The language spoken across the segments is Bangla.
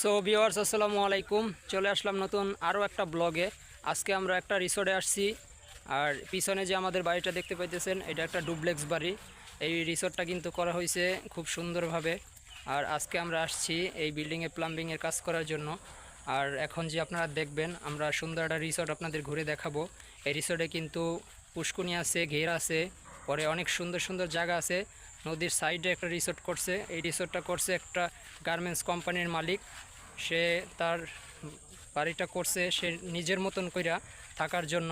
সো ভিওয়ার্স আসসালামু আলাইকুম। চলে আসলাম নতুন আরও একটা ব্লগে। আজকে আমরা একটা রিসোর্টে আসছি। আর পিছনে যে আমাদের বাড়িটা দেখতে পাইতেছেন, এটা একটা ডুপ্লেক্স বাড়ি। এই রিসোর্টটা কিন্তু করা হয়েছে খুব সুন্দরভাবে। আর আজকে আমরা আসছি এই বিল্ডিংয়ে প্লাম্বিংয়ের কাজ করার জন্য। আর এখন যে আপনারা দেখবেন, আমরা সুন্দর একটা রিসোর্ট আপনাদের ঘুরে দেখাবো। এই রিসোর্টে কিন্তু পুষ্কুনি আছে, ঘের আছে, পরে অনেক সুন্দর সুন্দর জায়গা আছে। নদীর সাইডে একটা রিসোর্ট করছে। এই রিসোর্টটা করছে একটা গার্মেন্টস কোম্পানির মালিক। সে তার বাড়িটা করছে, সে নিজের মতন কইরা থাকার জন্য।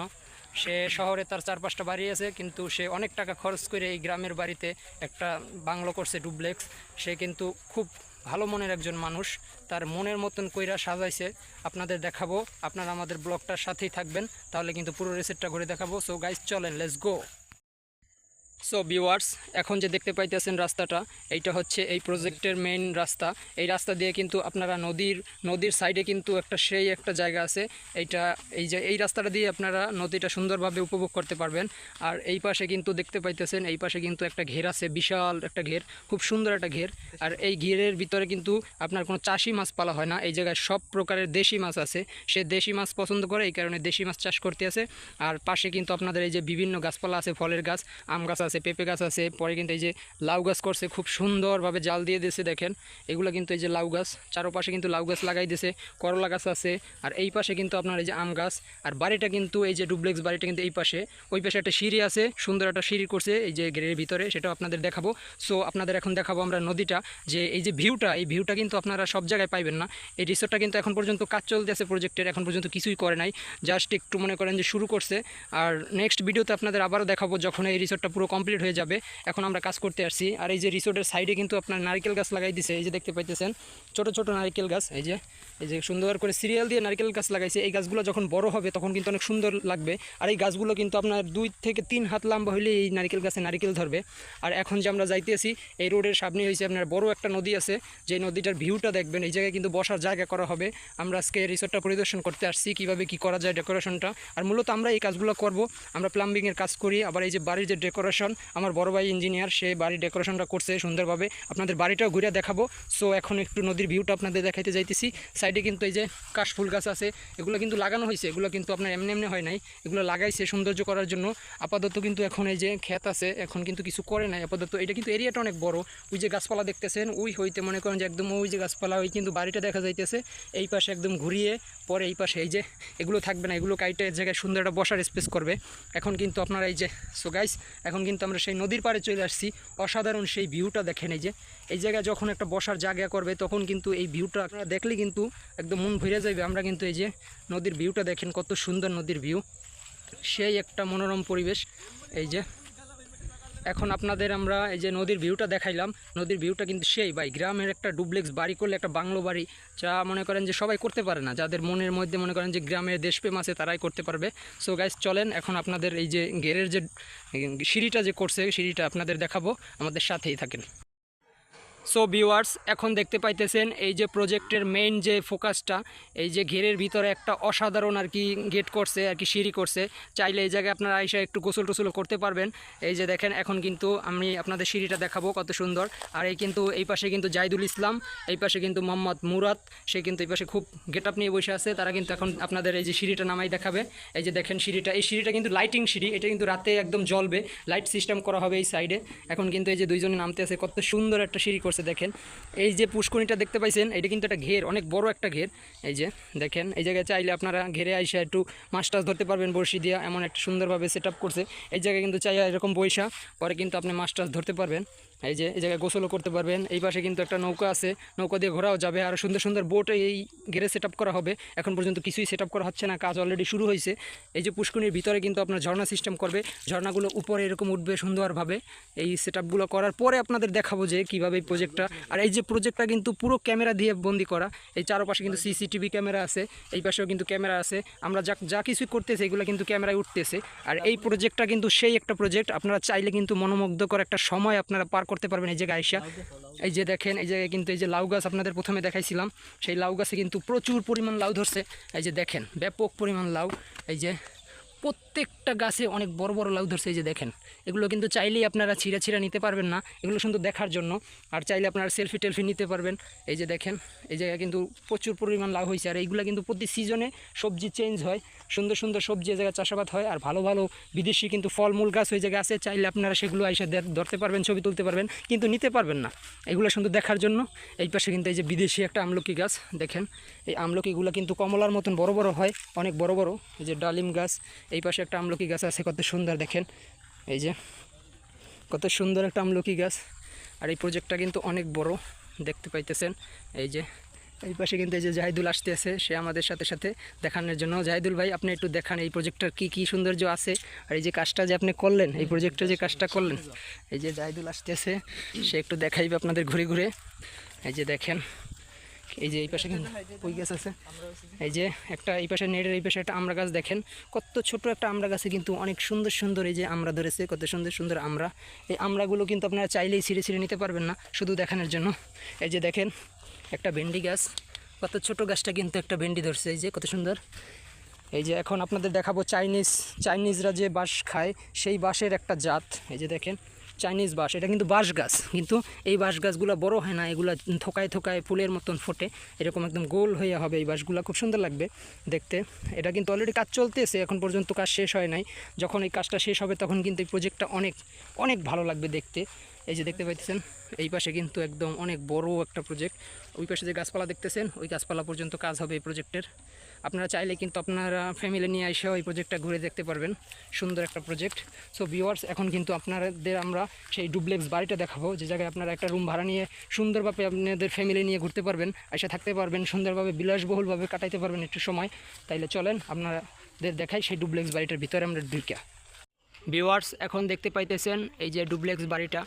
সে শহরে তার চার পাঁচটা বাড়ি আছে, কিন্তু সে অনেক টাকা খরচ করে এই গ্রামের বাড়িতে একটা বাংলো করছে, ডুপ্লেক্স। সে কিন্তু খুব ভালো মনের একজন মানুষ। তার মনের মতন কইরা সাজাইছে। আপনাদের দেখাবো, আপনারা আমাদের ব্লগটার সাথেই থাকবেন, তাহলে কিন্তু পুরো রেসিপটা ঘুরে দেখাবো। সো গাইজ চলেন লেটস গো সো ভিউয়ার্স এখন যে দেখতে পাইতেছেন রাস্তাটা, এইটা হচ্ছে এই প্রজেক্টের মেইন রাস্তা। এই রাস্তা দিয়ে কিন্তু আপনারা নদীর নদীর সাইডে কিন্তু একটা সেই একটা জায়গা আছে। এইটা, এই যে, এই রাস্তাটা দিয়ে আপনারা নদীটা সুন্দরভাবে উপভোগ করতে পারবেন। আর এই পাশে কিন্তু দেখতে পাইতেছেন, এই পাশে কিন্তু একটা ঘের আছে, বিশাল একটা ঘের, খুব সুন্দর একটা ঘের। আর এই ঘেরের ভিতরে কিন্তু আপনার কোনো চাষি মাছ পালা হয় না। এই জায়গায় সব প্রকারের দেশি মাছ আছে। সে দেশি মাছ পছন্দ করে, এই কারণে দেশি মাছ চাষ করতে আছে আর পাশে কিন্তু আপনাদের এই যে বিভিন্ন গাছপালা আছে, ফলের গাছ, আম গাছ আছে পেঁপে গাছ আছে, পরে কিন্তু এই যে লাউ গাছ করছে, খুব সুন্দরভাবে জাল দিয়ে দিয়েছে, দেখেন। এগুলো কিন্তু এই যে লাউ গাছ, চারোপাশে কিন্তু লাউ গাছ লাগাই দিয়েছে, করলা গাছ আছে, আর এই পাশে কিন্তু আপনার এই যে আম গাছ, আর বাড়িটা কিন্তু এই যে ডুপ্লেক্স বাড়িটা কিন্তু এই পাশে। ওই পাশে একটা সিঁড়ি আছে, সুন্দর একটা সিঁড়ি করছে, এই যে গ্রের ভিতরে, সেটাও আপনাদের দেখাবো। সো আপনাদের এখন দেখাবো আমরা নদীটা, যে এই যে ভিউটা, এই ভিউটা কিন্তু আপনারা সব জায়গায় পাইবেন না। এই রিসোর্টটা কিন্তু এখন পর্যন্ত কাজ চলতেছে প্রজেক্টের, এখন পর্যন্ত কিছুই করে নাই। জাস্ট একটু মনে করেন যে শুরু করছে। আর নেক্সট ভিডিওতে আপনাদের আবারও দেখাবো, যখন এই রিসোর্টটা পুরো কমপ্লিট হয়ে যাবে। এখন আমরা কাজ করতে আসছি। আর এই যে রিসোর্টের সাইডে কিন্তু আপনার নারকেল গাছ লাগাই দিছে। এই যে দেখতে পাইতেছেন, ছোট ছোট নারকেল গাছ। এই যে এই যে সুন্দর করে সিরিয়াল দিয়ে নারকেল গাছ লাগাইছে। এই গাছগুলো যখন বড় হবে তখন কিন্তু অনেক সুন্দর লাগবে। আর এই গাছগুলো কিন্তু আপনার দুই থেকে তিন হাত লম্বা হইলে এই নারকেল গাছে নারকেল ধরবে। আর এখন যে আমরা যাইতেছি এই রোডের সামনে হয়েছে আপনার বড় একটা নদী আছে। যে নদীটার ভিউটা দেখবেন, এই জায়গায় কিন্তু বসার জায়গা করা হবে। আমরা আজকে রিসোর্টটা পরিদর্শন করতে আসছি, কীভাবে কি করা যায় ডেকোরেশনটা। আর মূলত আমরা এই কাজগুলো করব। আমরা প্লাম্বিংয়ের কাজ করি, আবার এই যে বাড়ির যে ডেকোরেশন আমার বড় ভাই ইঞ্জিনিয়ার সে বাড়ির ডেকোরেশনটা করছে সুন্দরভাবে। আপনাদের বাড়িটাও ঘুরে দেখাবো। সো এখন একটু নদীর ভিউটা আপনাদের দেখাইতে যাইতেছি। সাইডে কিন্তু এই যে কাশফুল গাছ আছে, এগুলো কিন্তু লাগানো হয়েছে এগুলো কিন্তু আপনার এমনি এমনি হয় নাই। এগুলো লাগাইছে সৌন্দর্য করার জন্য। আপাতত কিন্তু এখন এই যে ক্ষেত আছে, এখন কিন্তু কিছু করে নাই। আপাতত এটা কিন্তু এরিয়াটা অনেক বড়। ওই যে গাছপালা দেখতেছেন, ওই হইতে মনে করেন যে একদম ওই যে গাছপালা, ওই কিন্তু বাড়িটা দেখা যাইতেছে। এই পাশে একদম ঘুরিয়ে পরে এই পাশে এই যে এগুলো থাকবে না। এগুলো কাইটে এক জায়গায় সুন্দর একটা বসার স্পেস করবে। এখন কিন্তু আপনারা এই যে সো গাইস এখন কিন্তু আমরা সেই নদীর পাড়ে চলে আসছি। অসাধারণ সেই ভিউটা দেখেন এই যে। এই জায়গায় যখন একটা বসার জায়গা করবে, তখন কিন্তু এই ভিউটা আপনারা দেখলে কিন্তু একদম মন ভরে যাবে আমরা কিন্তু এই যে নদীর ভিউটা দেখেন, কত সুন্দর নদীর ভিউ সেই একটা মনোরম পরিবেশ। এই যে এখন আপনাদের আমরা এই যে নদীর ভিউটা দেখাইলাম, নদীর ভিউটা কিন্তু সেই ভাই, গ্রামের একটা ডুপ্লেক্স বাড়ি করলে একটা বাংলো বাড়ি, যা মনে করেন যে সবাই করতে পারে না, যাদের মনের মধ্যে মনে করেন যে গ্রামের দেশপ্রেম আছে তারাই করতে পারবে। সো গাইস চলেন, এখন আপনাদের এই যে গেরের যে, সিঁড়িটা যে করছে, সিঁড়িটা আপনাদের দেখাবো, আমাদের সাথেই থাকেন। সো ভিউয়ার্স এখন দেখতে পাইতেছেন এই যে প্রজেক্টের মেইন যে ফোকাসটা এই যে ঘেরের ভিতরে একটা অসাধারণ আর কি গেট করছে, আর কি সিঁড়ি করছে। চাইলে এই জায়গায় আপনারা এসে একটু গোসল টোসল করতে পারবেন। এই যে দেখেন, এখন কিন্তু আমি আপনাদের সিঁড়িটা দেখাবো কত সুন্দর। আর এই কিন্তু, এই পাশে কিন্তু জাইদুল ইসলাম, এই পাশে কিন্তু মোহাম্মদ মুরাদ, সে কিন্তু এই পাশে খুব গেট আপ নিয়ে বসে আছে। তারা কিন্তু এখন আপনাদের এই যে সিঁড়িটা নামাই দেখাবে। এই যে দেখেন সিঁড়িটা, এই সিঁড়িটা কিন্তু লাইটিং সিঁড়ি, এটা কিন্তু রাতে একদম জ্বলবে। লাইট সিস্টেম করা হবে এই সাইডে এখন কিন্তু এই যে দুইজনে নামতে আছে কত সুন্দর একটা সিঁড়ি করছে, দেখেন। এই যে পুষ্করিটা দেখতে পাইছেন, এটা কিন্তু একটা ঘের, অনেক বড় একটা ঘের। এই যে, দেখেন, এই জায়গায় চাইলে আপনারা ঘেরে আইসা একটু মাছ টাছ ধরতে পারবেন, বড়শি দিয়া এমন একটা সুন্দরভাবে সেট করছে। এই জায়গায় কিন্তু চাই এরকম বৈশা পরে কিন্তু আপনি মাছ টাছ ধরতে পারবেন। এই যে, এই জায়গায় গোসলও করতে পারবেন। এই পাশে কিন্তু একটা নৌকা আছে। নৌকা দিয়ে ঘোরাও যাবে। আর সুন্দর সুন্দর বোট এই ঘেরে সেট করা হবে। এখন পর্যন্ত কিছুই সেট করা হচ্ছে না। কাজ অলরেডি শুরু হয়েছে। এই যে পুষ্করিণীর ভিতরে কিন্তু আপনার ঝর্ণা সিস্টেম করবে। ঝর্ণাগুলো উপরে এরকম উঠবে সুন্দরভাবে। এই সেট করার পরে আপনাদের দেখাবো যে কীভাবে এই প্রজেক্টটা আর এই যে প্রজেক্টটা কিন্তু পুরো ক্যামেরা দিয়ে বন্দি করা। এই চারপাশে কিন্তু সিসিটিভি ক্যামেরা আছে। এই পাশেও কিন্তু ক্যামেরা আছে। আমরা যা যা কিছু করতেছি, এগুলো কিন্তু ক্যামেরায় উঠতেছে। আর এই প্রজেক্টটা কিন্তু সেই একটা প্রজেক্ট আপনারা চাইলে কিন্তু মনোমুগ্ধকর একটা সময় আপনারা পার করতে পারবেন এই জায়গায় আইসা এই যে দেখেন এই জায়গায় কিন্তু এই যে লাউ গাছ আপনাদের প্রথমে দেখাইছিলাম। সেই লাউ গাছে কিন্তু প্রচুর পরিমাণ লাউ ধরছে। এই যে দেখেন ব্যাপক পরিমাণ লাউ। এই যে প্রত্যেকটা গাছে অনেক বড় বড় লাউ ধরছে, এই যে দেখেন। এগুলো কিন্তু চাইলেই আপনারা ছিঁড়া ছিঁড়া নিতে পারবেন না। এগুলো শুধু দেখার জন্য। আর চাইলে আপনারা সেলফি টেলফি নিতে পারবেন। এই যে দেখেন, এই জায়গায় কিন্তু প্রচুর পরিমাণ লাউ হয়েছে আর এইগুলো কিন্তু প্রতি সিজনে সবজি চেঞ্জ হয়। সুন্দর সুন্দর সবজি এই জায়গায় চাষাবাদ হয়। আর ভালো ভালো বিদেশি কিন্তু ফলমূল গাছ ওই জায়গায় আছে। চাইলে আপনারা সেগুলো এসে ধরতে পারবেন, ছবি তুলতে পারবেন। কিন্তু নিতে পারবেন না। এগুলো শুধু দেখার জন্য। এই পাশে কিন্তু এই যে বিদেশি একটা আমলকি গাছ, দেখেন। এই আমলকিগুলো কিন্তু কমলার মতন বড় বড় হয়। অনেক বড় বড়। এই যে ডালিম গাছ এই পাশে একটা আমলকি গাছ আছে, কত সুন্দর দেখেন। এই যে, কত সুন্দর একটা আমলকি গাছ। আর এই প্রজেক্টটা কিন্তু অনেক বড়, দেখতে পাইতেছেন। এই যে, এই পাশে কিন্তু এই যে জাহিদুল আসতে আছে সে আমাদের সাথে সাথে দেখানোর জন্য। জাহিদুল ভাই, আপনি একটু দেখান এই প্রজেক্টটার কি কি সৌন্দর্য আছে? আর এই যে কাজটা যে আপনি করলেন, এই প্রজেক্টে যে কাজটা করলেন। এই যে জাহিদুল আসতেছে, সে একটু দেখাইবে আপনাদের ঘুরে ঘুরে। এই যে দেখেন এই যে এই পাশে কিন্তু ওই গাছ আছে। এই যে একটা এই পাশে নেটের এই পাশে একটা আমড়া গাছ দেখেন। কত ছোট একটা আমরা গাছে কিন্তু অনেক সুন্দর সুন্দর এই যে আমড়া ধরেছে, কত সুন্দর সুন্দর আমড়া এই আমড়াগুলো কিন্তু আপনারা চাইলেই ছিঁড়ে ছিঁড়ে নিতে পারবেন না, শুধু দেখানোর জন্য। এই যে দেখেন, একটা ভেন্ডি গাছ। কত ছোট গাছটা কিন্তু একটা ভেন্ডি ধরছে, এই যে কত সুন্দর। এই যে এখন আপনাদের দেখাবো চাইনিজ, চাইনিজরা যে বাঁশ খায়, সেই বাঁশের একটা জাত। এই যে দেখেন চাইনিজ বাঁশ, এটা কিন্তু বাঁশ গাছ। কিন্তু এই বাঁশ গাছগুলো বড় হয় না, এগুলো থোকায় থোকায় ফুলের মতন ফোটে। এরকম একদম গোল হয়ে হবে এই বাঁশগুলো, খুব সুন্দর লাগবে দেখতে। এটা কিন্তু অলরেডি কাজ চলতেছে, এখন পর্যন্ত কাজ শেষ হয় নাই। যখন এই কাজটা শেষ হবে, তখন কিন্তু এই প্রজেক্টটা অনেক অনেক ভালো লাগবে দেখতে। এই যে দেখতে পাইতেছেন, এই পাশে কিন্তু একদম অনেক বড় একটা প্রজেক্ট ওই পাশে যে গাছপালা দেখতেছেন, ওই গাছপালা পর্যন্ত কাজ হবে এই প্রজেক্টের আপনারা চাইলে কিন্তু আপনারা ফ্যামিলি নিয়ে এসেও এই প্রজেক্টটা ঘুরে দেখতে পারবেন। সুন্দর একটা প্রজেক্ট সো ভিওয়ার্স এখন কিন্তু আপনাদের আমরা সেই ডুপ্লেক্স বাড়িটা দেখাবো। যে জায়গায় আপনারা একটা রুম ভাড়া নিয়ে সুন্দরভাবে আপনাদের ফ্যামিলি নিয়ে ঘুরতে পারবেন, এসে থাকতে পারবেন, সুন্দরভাবে, বিলাসবহুলভাবে কাটাইতে পারবেন একটু সময়। তাইলে চলেন, আপনাদের দেখাই সেই ডুপ্লেক্স বাড়িটার ভিতরে আমরা ঢুকা ভিউয়ার্স এখন দেখতে পাইতেছেন এই যে ডুপ্লেক্স বাড়িটা।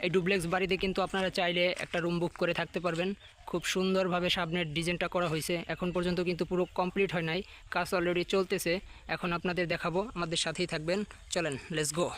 এই ডুপ্লেক্স বাড়িতে কিন্তু আপনারা চাইলে একটা রুম বুক করে থাকতে পারবেন। খুব সুন্দরভাবে সামনের ডিজাইনটা করা হয়েছে। এখন পর্যন্ত কিন্তু পুরো কমপ্লিট হয় নাই। কাজ অলরেডি চলতেছে। এখন আপনাদের দেখাবো, আমাদের সাথেই থাকবেন। চলেন লেটস গো